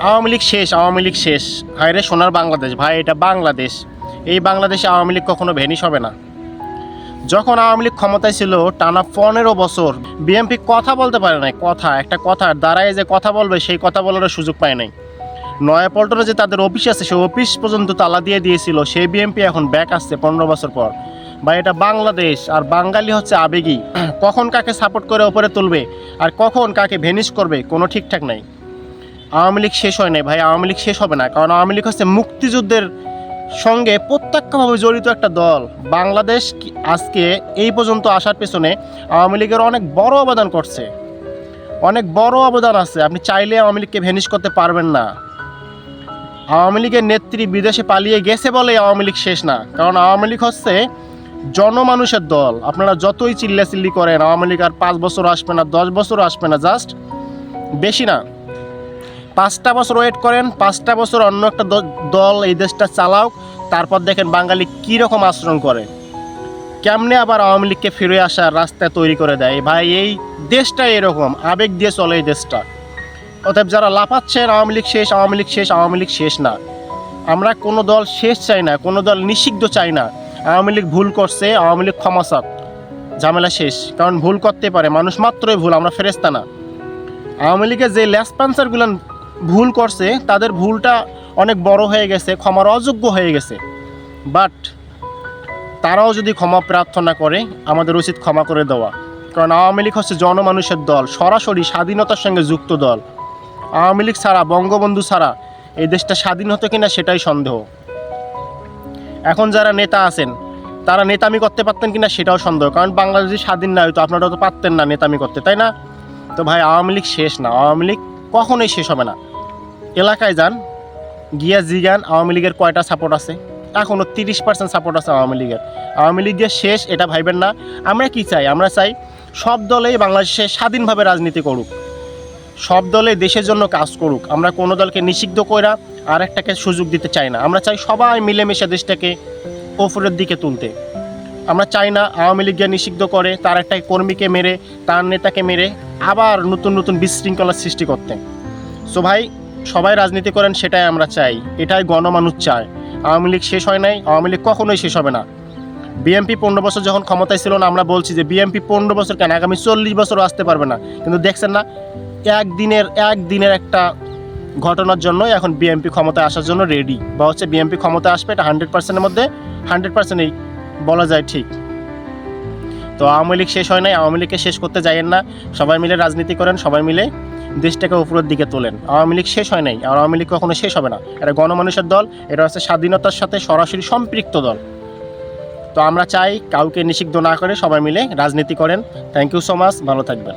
আওয়ামী লীগ শেষ, আওয়ামী লীগ শেষ। হায় রে সোনার বাংলাদেশ। ভাই, এটা বাংলাদেশ। এই বাংলাদেশে আওয়ামী লীগ কখনো ভ্যানিশ হবে না। যখন আওয়ামী লীগ ক্ষমতায় ছিল, টানা পনেরো বছর বিএনপি কথা বলতে পারে নাই। কথা, একটা কথা, দাঁড়ায় যে কথা বলবে, সেই কথা বলার সুযোগ পায় নাই। নয়াপল্টনে যে তাদের অফিস আছে, সেই অফিস পর্যন্ত তালা দিয়ে দিয়েছিল। সেই বিএনপি এখন ব্যাক আসছে পনেরো বছর পর। বা এটা বাংলাদেশ। আর বাঙালি হচ্ছে আবেগী। কখন কাকে সাপোর্ট করে, ওপরে তুলবে? আর কখন কাকে ভেনিশ করবে? কোনো ঠিকঠাক নাই। আওয়ামী লীগ শেষ হয় নাই ভাই, আওয়ামী লীগ শেষ হবে না। কারণ আওয়ামী লীগ হচ্ছে মুক্তিযুদ্ধের সঙ্গে প্রত্যক্ষভাবে জড়িত একটা দল। বাংলাদেশ আজকে এই পর্যন্ত আসার পেছনে আওয়ামী লীগের অনেক বড় অবদান করছে। অনেক বড় অবদান আছে। আপনি চাইলে আওয়ামী লীগকে ভ্যানিশ করতে পারবেন না। আওয়ামী লীগের নেত্রী বিদেশে পালিয়ে গেছে বলে আওয়ামী লীগ শেষ না। কারণ আওয়ামী লীগ হচ্ছে জনমানুষের দল। আপনারা যতই চিল্লাচিল্লি করেন, আওয়ামী লীগ আর পাঁচ বছর আসবে না, দশ বছর আসবে না জাস্ট বেশি না। পাঁচটা বছর ওয়েট করেন, পাঁচটা বছর অন্য একটা দল এই দেশটা চালাও তারপর দেখেন বাঙালি কী রকম আচরণ করে। কেমনে আবার আওয়ামী লীগকে ফিরে আসার রাস্তা তৈরি করে দেয়। ভাই, এই দেশটা এরকম, আবেগ দিয়ে চলে এই দেশটা। অতএব যারা লাফাচ্ছেন, আওয়ামী লীগ শেষ, আওয়ামী লীগ শেষ, আওয়ামী লীগ শেষ না। আমরা কোনো দল শেষ চাই না, কোনো দল নিষিদ্ধ চাই না। আওয়ামী লীগ ভুল করছে, আওয়ামী লীগ ক্ষমাসাত ঝামেলা শেষ, কারণ ভুল করতে পারে, মানুষ মাত্রই ভুল, আমরা ফেরেস্তা না। আওয়ামী লীগের যে ল্যাসপান্সারগুলো ভুল করছে, তাদের ভুলটা অনেক বড় হয়ে গেছে, ক্ষমার অযোগ্য হয়ে গেছে। বাট তারাও যদি ক্ষমা প্রার্থনা করে, আমাদের উচিত ক্ষমা করে দেওয়া। কারণ আওয়ামী লীগ হচ্ছে জনমানুষের দল, সরাসরি স্বাধীনতার সঙ্গে যুক্ত দল। আওয়ামী লীগ ছাড়া, বঙ্গবন্ধু ছাড়া এই দেশটা স্বাধীন হতো কিনা সেটাই সন্দেহ। এখন যারা নেতা আছেন, তারা নেতামি করতে পারতেন কিনা সেটাও সন্দেহ। কারণ বাংলাদেশ স্বাধীন না হতো আপনারা তো পারতেন না নেতামি করতে, তাই না? তো ভাই, আওয়ামী লীগ শেষ না। আওয়ামী লীগ কখনোই শেষ হবে না। এলাকায় যান, গিয়া জিগান, আওয়ামী লীগের কয়টা সাপোর্ট আছে? এখনও তিরিশ পার্সেন্ট সাপোর্ট আছে আওয়ামী লীগের। আওয়ামী লীগ যে শেষ, এটা ভাইবেন না। আমরা কি চাই? আমরা চাই সব দলেই বাংলাদেশে স্বাধীনভাবে রাজনীতি করুক। সব দলে দেশের জন্য কাজ করুক। আমরা কোনো দলকে নিষিদ্ধ কইরা আর একটাকে সুযোগ দিতে চাই না। আমরা চাই সবাই মিলেমিশে দেশটাকে ওপরের দিকে তুলতে। আমরা চাই না আওয়ামী লীগকে নিষিদ্ধ করে, তার একটা কর্মীকে মেরে, তার নেতাকে মেরে আবার নতুন নতুন বিশৃঙ্খলার সৃষ্টি করতে। সো ভাই, সবাই রাজনীতি করেন, সেটাই আমরা চাই। এটাই গণমানুষ চায়। আওয়ামী লীগ শেষ হয় নাই, আওয়ামী লীগ কখনোই শেষ হবে না। বিএমপি পনেরো বছর যখন ক্ষমতায় ছিল না, আমরা বলছি যে বিএমপি পনেরো বছর কেন? আগামী চল্লিশ বছরও আসতে পারবে না। কিন্তু দেখছেন না, একদিনের একদিনের একটা ঘটনার জন্য এখন বিএমপি ক্ষমতায় আসার জন্য রেডি বা হচ্ছে বিএমপি ক্ষমতায় আসবে, এটা হান্ড্রেড পার্সেন্টের মধ্যে হান্ড্রেড পার্সেন্টই বলা যায় ঠিক। তো আওয়ামী লীগ শেষ হয় নাই, আওয়ামী লীগকে শেষ করতে যাইয়েন না। সবাই মিলে রাজনীতি করেন, সবাই মিলে দেশটাকে উপরের দিকে তোলেন। আওয়ামী লীগ শেষ হয় নাই, আর আওয়ামী লীগ কখনো শেষ হবে না। এটা গণমানুষের দল, এটা হচ্ছে স্বাধীনতার সাথে সরাসরি সম্পৃক্ত দল। তো আমরা চাই কাউকে নিষিদ্ধ না করে সবাই মিলে রাজনীতি করেন। থ্যাংক ইউ সো মাচ ভালো থাকবেন।